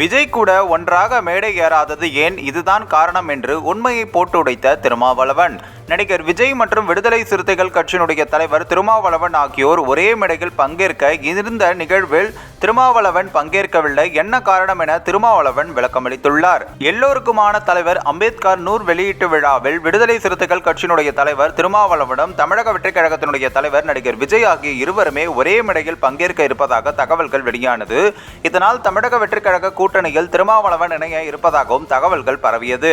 விஜய் கூட ஒன்றாக மேடை ஏறாதது ஏன்? இதுதான் காரணம் என்று உண்மையை போட்டு உடைத்த திருமாவளவன். நடிகர் விஜய் மற்றும் விடுதலை சிறுத்தைகள் கட்சியினுடைய தலைவர் திருமாவளவன் ஆகியோர் ஒரே மேடையில் பங்கேற்க இருந்த நிகழ்வில் திருமாவளவன் பங்கேற்கவில்லை. என்ன காரணம் என திருமாவளவன் விளக்கமளித்துள்ளார். எல்லோருக்குமான தலைவர் அம்பேத்கர் நூர் வெளியீட்டு விழாவில் விடுதலை சிறுத்தைகள் கட்சியினுடைய தலைவர் திருமாவளவனும் தமிழக வெற்றிக் கழகத்தினுடைய தலைவர் நடிகர் விஜய் ஆகிய இருவருமே ஒரே மேடையில் பங்கேற்க இருப்பதாக தகவல்கள் வெளியானது. இதனால் தமிழக வெற்றிக் கழக கூட்டணியில் திருமாவளவன் இணைய இருப்பதாகவும் தகவல்கள் பரவியது.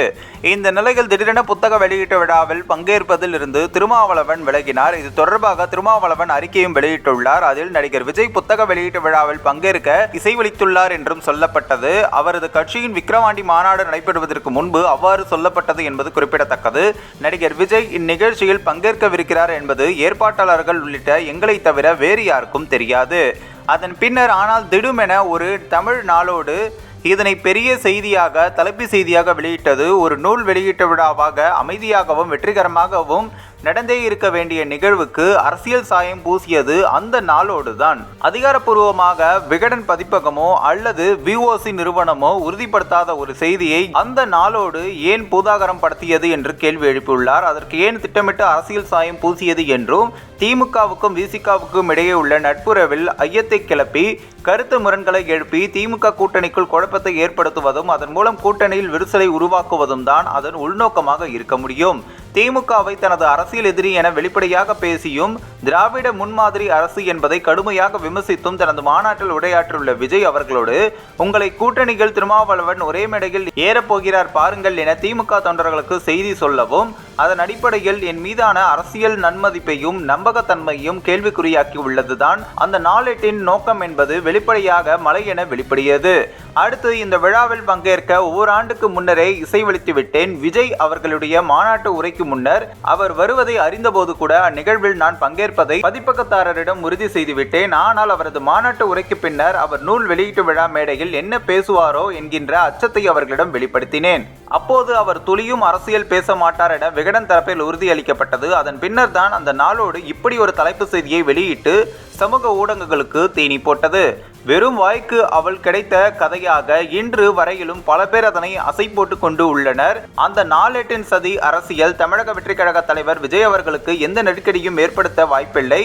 இந்த நிலையில் திடீரென புத்தக வெளியீட்டு விழாவில் பங்கேற்பதில் இருந்து திருமாவளவன் விலகினார். இது தொடர்பாக திருமாவளவன் அறிக்கையும் வெளியிட்டுள்ளார். அதில் நடிகர் விஜய் புத்தக வெளியீட்டு விழாவில் பங்கேற்க இசைவளித்துள்ளார் என்றும் சொல்லப்பட்டது. அவரது கட்சியின் விக்கிரவாண்டி மாநாடு நடைபெறுவதற்கு முன்பு அவ்வாறு சொல்லப்பட்டது என்பது குறிப்பிடத்தக்கது. நடிகர் விஜய் இந்நிகழ்ச்சியில் பங்கேற்கவிருக்கிறார் என்பது ஏற்பாட்டாளர்கள் உள்ளிட்ட எங்களை தவிர வேறு யாருக்கும் தெரியாது. அதன் பின்னர் ஆனால் திடுமென ஒரு தமிழ் நாளோடு இதனை பெரிய செய்தியாக தலைப்பு செய்தியாக வெளியிட்டது. ஒரு நூல் வெளியிட்ட விழாவாக அமைதியாகவும் வெற்றிகரமாகவும் நடந்தே இருக்க வேண்டிய நிகழ்வுக்கு அரசியல் சாயம் பூசியது அந்த நாளோடு தான் அதிகாரப்பூர்வமாக விகடன் பதிப்பகமோ அல்லது விஓசி நிறுவனமோ உறுதிப்படுத்தாத ஒரு செய்தியை அந்த நாளோடு ஏன் பூதாகரம் படுத்தியது என்று கேள்வி எழுப்பியுள்ளார். அதற்கு ஏன் திட்டமிட்டு அரசியல் சாயம் பூசியது என்றும் திமுகவுக்கும் விசிகாவுக்கும் இடையே உள்ள நட்புறவில் ஐயத்தை கிளப்பி கருத்து முரண்களை எழுப்பி திமுக கூட்டணிக்குள் குழப்பத்தை ஏற்படுத்துவதும் அதன் மூலம் கூட்டணியில் விரிசலை உருவாக்குவதும் தான் அதன் உள்நோக்கமாக இருக்க முடியும். திமுகவை தனது அரசியல் எதிரி என வெளிப்படையாக பேசியும் திராவிட முன்மாதிரி அரசு என்பதை கடுமையாக விமர்சித்தும் தனது மாநாட்டில் உரையாற்றியுள்ள விஜய் அவர்களோடு உங்களை கூட்டணிகள் திருமாவளவன் ஒரே மேடையில் ஏறப்போகிறார் பாருங்கள் என திமுக தொண்டர்களுக்கு செய்தி சொல்லவும் அதன் அடிப்படையில் என் மீதான அரசியல் நன்மதிப்பையும் நம்பகத்தன்மையும் கேள்விக்குறியாக்கி உள்ளதுதான் அந்த நாளேட்டின் நோக்கம் என்பது வெளிப்படையாக மலை என வெளிப்படையது அடுத்து இந்த விழாவில் பங்கேற்க ஓராண்டுக்கு முன்னரே இசைவளித்து விட்டேன் விஜய் அவர்களுடைய மாநாட்டு உரைக்கு முன்னர் அவர் வருவதை அறிந்தபோது கூட அந்நிகழ்வில் நான் பங்கேற்பதை பதிப்பகத்தாரரிடம் உறுதி செய்துவிட்டேன். ஆனால் அவரது மாநாட்டு உரைக்கு பின்னர் அவர் நூல் வெளியீட்டு விழா மேடையில் என்ன பேசுவாரோ என்கின்ற அச்சத்தை அவர்களிடம் வெளிப்படுத்தினேன். அப்போது அவர் துளியும் அரசியல் பேச மாட்டார் என விகடன் தரப்பில் உறுதியளிக்கப்பட்டது. அதன் பின்னர் தான் அந்த நாளோடு இப்படி ஒரு தலைப்பு செய்தியை வெளியிட்டு சமூக ஊடகங்களுக்கு தீனி போட்டது. வெறும் வாய்க்கு அவள் கிடைத்த கதையாக இன்று வரையிலும் பல பேர் அதனை அசை போட்டு கொண்டு உள்ளனர். அந்த நாளேட்டின் சதி அரசியல் தமிழக வெற்றி கழக தலைவர் விஜய் அவர்களுக்கு எந்த நெருக்கடியும் ஏற்படுத்த வாய்ப்பில்லை.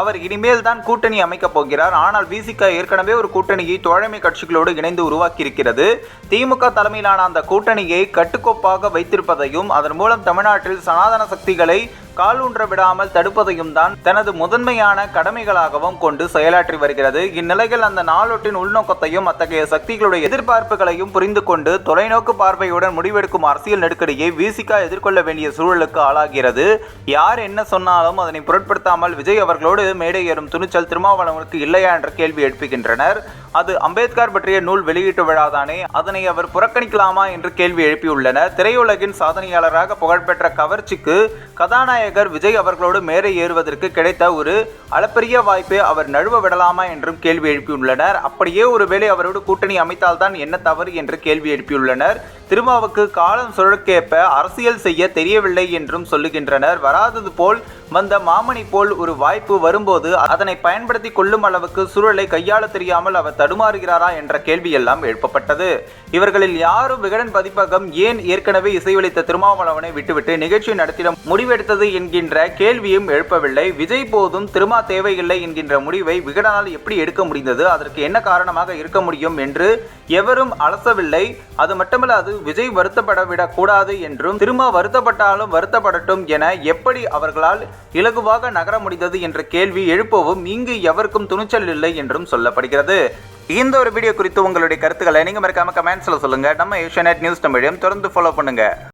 அவர் இனிமேல் தான் கூட்டணி அமைக்கப் போகிறார். ஆனால் விசிக ஏற்கனவே ஒரு கூட்டணியை தோழமை கட்சிகளோடு இணைந்து உருவாக்கியிருக்கிறது. திமுக தலைமையிலான அந்த கூட்டணியை கட்டுக்கோப்பாக வைத்திருப்பதையும் அதன் மூலம் தமிழ்நாட்டில் சனாதன சக்திகளை கால் ஊன்ற விடாமல் தடுப்பதையும் தான் தனது முதன்மையான கடமைகளாகவும் கொண்டு செயலாற்றி வருகிறது. இந்நிலையில் அந்த நாளொட்டின் உள்நோக்கத்தையும் அத்தகைய சக்திகளுடைய எதிர்பார்ப்புகளையும் புரிந்து கொண்டு தொலைநோக்கு பார்வையுடன் முடிவெடுக்கும் அரசியல் நெருக்கடியை விசிகா எதிர்கொள்ள வேண்டிய சூழலுக்கு ஆளாகிறது. யார் என்ன சொன்னாலும் அதனை பொருட்படுத்தாமல் விஜய் அவர்களோடு மேடை ஏறும் துணிச்சல் திருமாவளவனுக்கு இல்லையா என்ற கேள்வி எழுப்புகின்றனர். அது அம்பேத்கர் பற்றிய நூல் வெளியீட்டு விழாதானே அதனை அவர் புறக்கணிக்கலாமா என்று கேள்வி எழுப்பியுள்ளனர். திரையுலகின் சாதனையாளராக புகழ்பெற்ற கவர்ச்சிக்கு கதாநாயகர் விஜய் அவர்களோடு மேலே ஏறுவதற்கு கிடைத்த ஒரு அளப்பரிய வாய்ப்பை அவர் நழுவ விடலாமா என்றும் கேள்வி எழுப்பியுள்ளனர். அப்படியே ஒருவேளை அவரோடு கூட்டணி அமைத்தால்தான் என்ன தவறு என்று கேள்வி எழுப்பியுள்ளனர். திருமாவுக்கு காலம் சுழற்கேற்ப அரசியல் செய்ய தெரியவில்லை என்றும் சொல்லுகின்றனர். வராதது போல் வந்த மாமணி போல் ஒரு வாய்ப்பு வரும்போது அதனை பயன்படுத்தி கொள்ளும் அளவுக்கு சூழலை கையாள தெரியாமல் அவர் தடுமாறுகிறாரா என்ற கேள்வியெல்லாம் எழுப்பப்பட்டது. இவர்களில் யாரும் விகடன் பதிப்பகம் ஏன் ஏற்கனவே இசைவளித்த திருமாவளவனை விட்டுவிட்டு நிகழ்ச்சி நடத்திட முடிவெடுத்தது என்கின்ற கேள்வியும் எழுப்பவில்லை. விஜய் போதும் திருமா தேவையில்லை என்கின்ற முடிவை விகடனால் எப்படி எடுக்க முடிந்தது? அதற்கு என்ன காரணமாக இருக்க முடியும் என்று எவரும் அலசவில்லை. அது மட்டுமல்லாது விஜய் வருத்தப்பட விடக்கூடாது என்றும் திரும்ப வருத்தப்பட்டாலும் வருத்தப்படட்டும் என எப்படி அவர்களால் இலகுவாக நகர முடிந்தது என்ற கேள்வி எழுப்பவும் இங்கு எவருக்கும் துணிச்சல் இல்லை என்றும் சொல்லப்படுகிறது. இந்த ஒரு வீடியோ குறித்து உங்களுடைய கருத்துக்களை நீங்கள் மறக்காம கமெண்ட்ஸில் சொல்லுங்க. நம்ம ஏஷியா நியூஸ் தமிழையும் தொடர்ந்து ஃபாலோ பண்ணுங்கள்